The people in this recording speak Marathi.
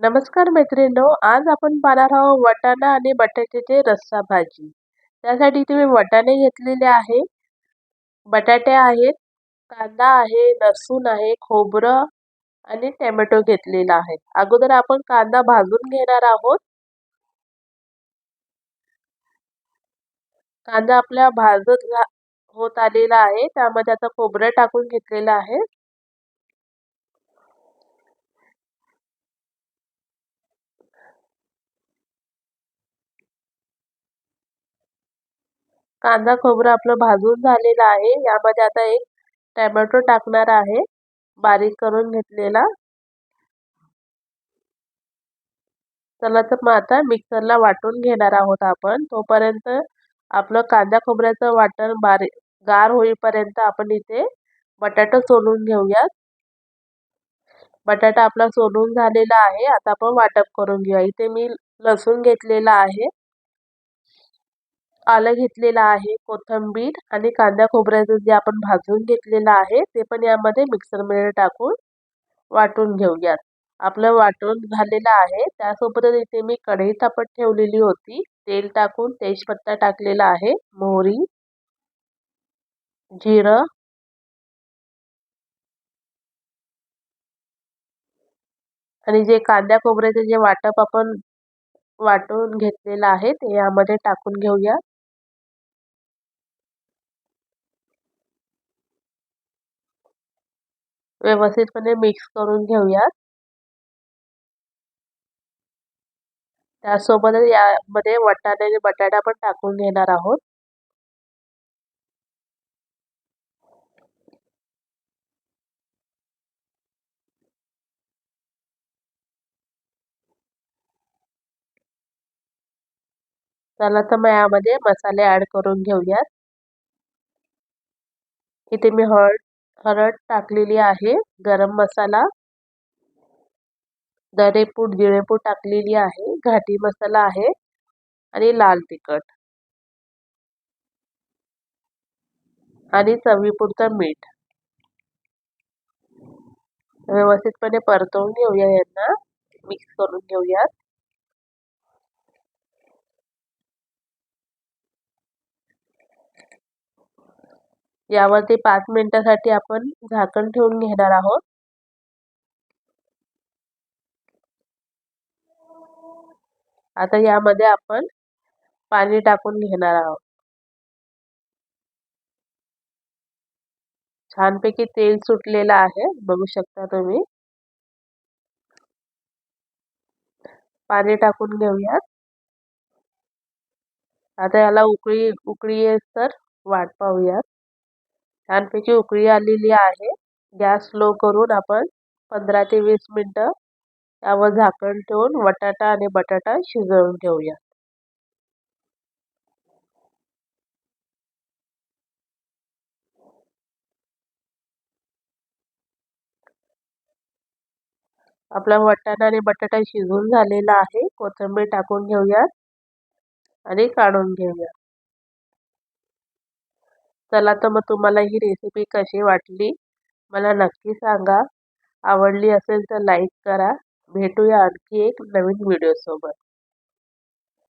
नमस्कार मैत्रिणींनो आज आपण पाहणार आहोत वटाणा आणि बटाट्याचे रस्सा भाजी. त्यासाठी तुम्ही वटाणे घेतलेले आहे बटाटे आहेत कांदा आहे लसूण आहे खोबरं आणि टोमॅटो घेतलेला आहे. अगोदर आपण कांदा भाजून घेणार आहोत. कांदा आपल्या भाजत होत आलेला आहे त्यामध्ये आता खोबरं टाकून घेतलेलं आहे. कांदा खोबरं आपलं भाजून झालेलं आहे. यामध्ये आता एक टॅमॅटो टाकणार आहे. बारीक करून घेतलेला. चला तर मग आता मिक्सरला वाटून घेणार आहोत आपण. तोपर्यंत आपलं कांदा खोबऱ्याचं वाटण बारीक गार होईपर्यंत आपण इथे बटाटा सोलून घेऊयात. बटाटा आपला सोलून झालेला आहे. आता आपण वाटप करून घेऊया. इथे मी लसूण घेतलेला आहे. आलं घेतलेलं आहे कोथिंबीर आणि कांदा खोबऱ्याचं जे आपण भाजून घेतलेलं आहे ते पण यामध्ये मिक्सरमध्ये टाकून वाटून घेऊयात. आपलं वाटून झालेलं आहे. त्यासोबतच इथे मी कढई तापत ठेवलेली होती. तेल टाकून तेजपत्ता टाकलेला आहे. मोहरी जिरं आणि जे कांद्या खोबऱ्याचं जे वाटप आपण वाटून घेतलेलं आहे ते यामध्ये टाकून घेऊया व्यवस्थितपणे मिक्स करून घेऊयात. त्यासोबतच यामध्ये वटाणे आणि बटाटा पण टाकून घेणार आहोत. चला तर मग यामध्ये मसाले ॲड करून घेऊयात. इथे मी हळद? हळद टाकलेली आहे गरम मसाला. दरेपूट गिळेपूट टाकलेली आहे घाटी मसाला आहे आणि लाल तिखट. आणि चवीपुरतं मीठ. व्यवस्थितपणे परतवून घेऊया यांना मिक्स करून घेऊयात. यावरती पाच मिनिटासाठी आपण झाकण ठेवून घेणार आहोत. आता यामध्ये आपण पाणी टाकून घेणार आहोत. छानपैकी तेल सुटलेलं आहे बघू शकता तुम्ही. पाणी टाकून घेऊयात. आता याला उकळी उकळी येत तर वाट पाहूयात. छानपैकी उकळी आलेली आहे. गॅस स्लो करून आपण पंधरा ते वीस मिनटं त्यावर झाकण ठेवून बटाटा आणि बटाटा शिजवून घेऊया. आपला वटाणा आणि बटाटा शिजून झालेला आहे. कोथिंबीर टाकून घेऊयात आणि काढून घेऊया. चला तर मग तुम्हाला ही रेसिपी कशी वाटली? मला नक्की सांगा. आवडली असेल तर लाईक करा. भेटूया आणखी एक नवीन व्हिडिओसोबत